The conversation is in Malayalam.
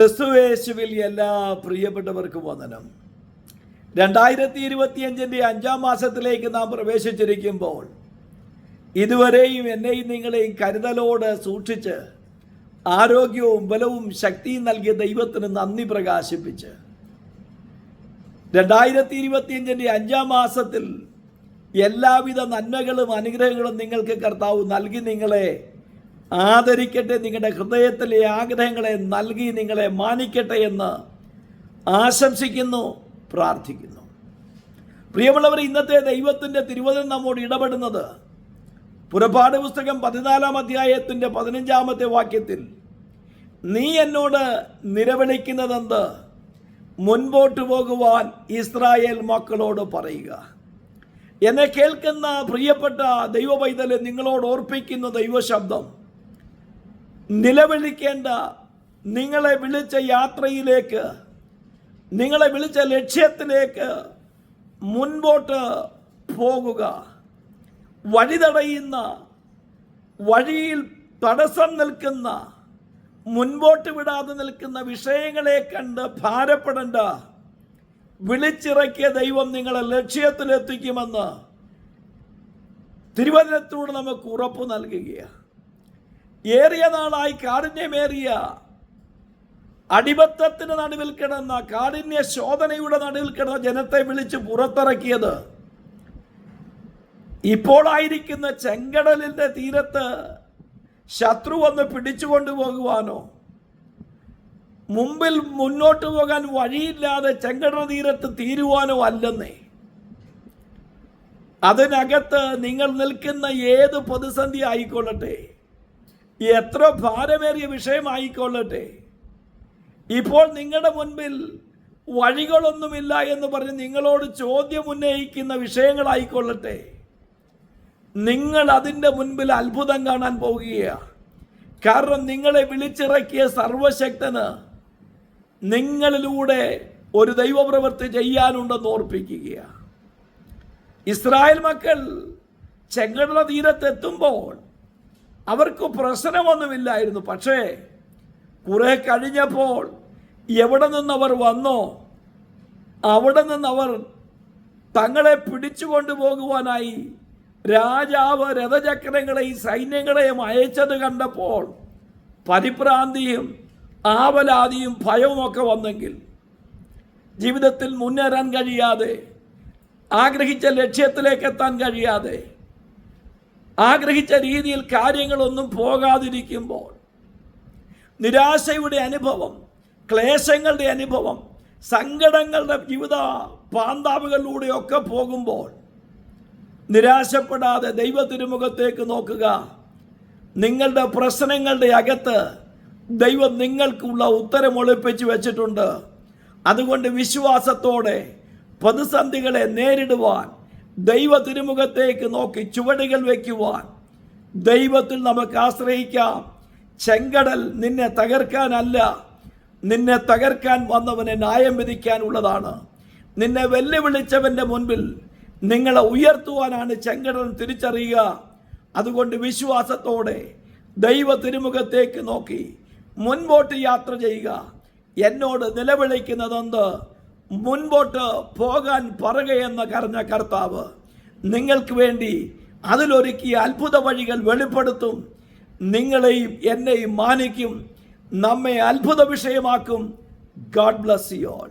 ക്രിസ്തുവേശുവിൽ എല്ലാ പ്രിയപ്പെട്ടവർക്കും വന്ദനം. രണ്ടായിരത്തി ഇരുപത്തിയഞ്ചിന്റെ അഞ്ചാം മാസത്തിലേക്ക് നാം പ്രവേശിച്ചിരിക്കുമ്പോൾ ഇതുവരെയും എന്നെയും നിങ്ങളെയും കരുതലോട് സൂക്ഷിച്ച് ആരോഗ്യവും ബലവും ശക്തിയും നൽകിയ ദൈവത്തിന് നന്ദി പ്രകാശിപ്പിച്ച് രണ്ടായിരത്തി ഇരുപത്തിയഞ്ചിന്റെ അഞ്ചാം മാസത്തിൽ എല്ലാവിധ നന്മകളും അനുഗ്രഹങ്ങളും നിങ്ങൾക്ക് കർത്താവ് നൽകി നിങ്ങളെ ആദരിക്കട്ടെ നിങ്ങളുടെ ഹൃദയത്തിലെ ആഗ്രഹങ്ങളെ നൽകി നിങ്ങളെ മാനിക്കട്ടെ എന്ന് ആശംസിക്കുന്നു പ്രാർത്ഥിക്കുന്നു. പ്രിയമുള്ളവർ ഇന്നത്തെ ദൈവത്തിന്റെ തിരുവചനം നമ്മോട് ഇടപെടുന്നത് പുറപ്പാട് പുസ്തകം പതിനാലാം അധ്യായത്തിന്റെ പതിനഞ്ചാമത്തെ വാക്യത്തിൽ നീ എന്നോട് നിലവിളിക്കുന്നതെന്ത്? മുൻപോട്ട് പോകുവാൻ ഇസ്രായേൽ മക്കളോട് പറയുക. എന്നെ കേൾക്കുന്ന പ്രിയപ്പെട്ട ദൈവ നിങ്ങളോട് ഓർപ്പിക്കുന്ന ദൈവശബ്ദം നിലവിളിക്കേണ്ട നിങ്ങളെ വിളിച്ച യാത്രയിലേക്ക് നിങ്ങളെ വിളിച്ച ലക്ഷ്യത്തിലേക്ക് മുൻപോട്ട് പോകുക. വഴി തടയുന്ന വഴിയിൽ തടസ്സം നിൽക്കുന്ന മുൻപോട്ട് വിടാതെ നിൽക്കുന്ന വിഷയങ്ങളെ കണ്ട് ഭാരപ്പെടേണ്ട വിളിച്ചിറക്കിയ ദൈവം നിങ്ങളെ ലക്ഷ്യത്തിലെത്തിക്കുമെന്ന് തിരുവനന്തപുരത്തോട് നമുക്ക് ഉറപ്പ് നൽകുകയാണ്. ഏറിയ നാളായി കാഠിന്യമേറിയ അടിമത്തത്തിന് നടുവിൽ കിടന്ന കാഠിന്യ ശോധനയുടെ നടുവിൽ കിടന്ന ജനത്തെ വിളിച്ച് പുറത്തിറക്കിയത് ഇപ്പോഴായിരിക്കുന്ന ചെങ്കടലിന്റെ തീരത്ത് ശത്രു വന്ന് പിടിച്ചുകൊണ്ടു പോകുവാനോ മുമ്പിൽ മുന്നോട്ട് പോകാൻ വഴിയില്ലാതെ ചെങ്കടൽ തീരത്ത് തീരുവാനോ അല്ലെന്നേ. അതിനകത്ത് നിങ്ങൾ നിൽക്കുന്ന ഏത് പ്രതിസന്ധി ആയിക്കൊള്ളട്ടെ. എത്ര ഭാരമേറിയ വിഷയമായിക്കൊള്ളട്ടെ. ഇപ്പോൾ നിങ്ങളുടെ മുൻപിൽ വഴികളൊന്നുമില്ല എന്ന് പറഞ്ഞ് നിങ്ങളോട് ചോദ്യം ഉന്നയിക്കുന്ന വിഷയങ്ങളായിക്കൊള്ളട്ടെ. നിങ്ങൾ അതിന്റെ മുൻപിൽ അത്ഭുതം കാണാൻ പോകുകയാണ് കാരണം നിങ്ങളെ വിളിച്ചിറക്കിയ സർവശക്തന് നിങ്ങളിലൂടെ ഒരു ദൈവപ്രവൃത്തി ചെയ്യാനുണ്ടെന്ന് ഓർപ്പിക്കുകയാണ് ഇസ്രായേൽ മക്കൾ ചെങ്കടല തീരത്തെത്തുമ്പോൾ അവർക്ക് പ്രശ്നമൊന്നുമില്ലായിരുന്നു. പക്ഷേ കുറെ കഴിഞ്ഞപ്പോൾ എവിടെ നിന്നവർ വന്നോ അവിടെ നിന്നവർ തങ്ങളെ പിടിച്ചു കൊണ്ടുപോകുവാനായി രാജാവ് രഥചക്രങ്ങളെയും സൈന്യങ്ങളെയും അയച്ചത് കണ്ടപ്പോൾ പരിഭ്രാന്തിയും ആവലാതിയും ഭയവുമൊക്കെ വന്നെങ്കിൽ ജീവിതത്തിൽ മുന്നേറാൻ കഴിയാതെ ആഗ്രഹിച്ച ലക്ഷ്യത്തിലേക്ക് എത്താൻ കഴിയാതെ ആഗ്രഹിച്ച രീതിയിൽ കാര്യങ്ങളൊന്നും പോകാതിരിക്കുമ്പോൾ നിരാശയുടെ അനുഭവം ക്ലേശങ്ങളുടെ അനുഭവം സങ്കടങ്ങളുടെ ജീവിത പാന്താവുകളിലൂടെയൊക്കെ പോകുമ്പോൾ നിരാശപ്പെടാതെ ദൈവ തിരുമുഖത്തേക്ക് നോക്കുക. നിങ്ങളുടെ പ്രശ്നങ്ങളുടെ അകത്ത് ദൈവം നിങ്ങൾക്കുള്ള ഉത്തരം ഒളിപ്പിച്ച് വെച്ചിട്ടുണ്ട്. അതുകൊണ്ട് വിശ്വാസത്തോടെ പ്രതിസന്ധികളെ നേരിടുവാൻ ദൈവ തിരുമുഖത്തേക്ക് നോക്കി ചുവടുകൾ വയ്ക്കുവാൻ ദൈവത്തിൽ നമുക്ക് ആശ്രയിക്കാം. ചെങ്കടൽ നിന്നെ തകർക്കാനല്ല. നിന്നെ തകർക്കാൻ വന്നവനെ ന്യായം വിധിക്കാനുള്ളതാണ്. നിന്നെ വെല്ലുവിളിച്ചവന്റെ മുൻപിൽ നിങ്ങളെ ഉയർത്തുവാനാണ് ചെങ്കടൽ തിരിച്ചറിയുക. അതുകൊണ്ട് വിശ്വാസത്തോടെ ദൈവ തിരുമുഖത്തേക്ക് നോക്കി മുൻപോട്ട് യാത്ര ചെയ്യുക. എന്നോട് നിലവിളിക്കുന്നതെന്ത്? മുൻപോട്ട് പോകാൻ പറയുകയെന്ന് കരഞ്ഞ കർത്താവ് നിങ്ങൾക്ക് വേണ്ടി അതിലൊരുക്കിയ അത്ഭുത വഴികൾ വെളിപ്പെടുത്തും. നിങ്ങളെയും എന്നെയും മാനിക്കും. നമ്മെ അത്ഭുത വിഷയമാക്കും. God bless you all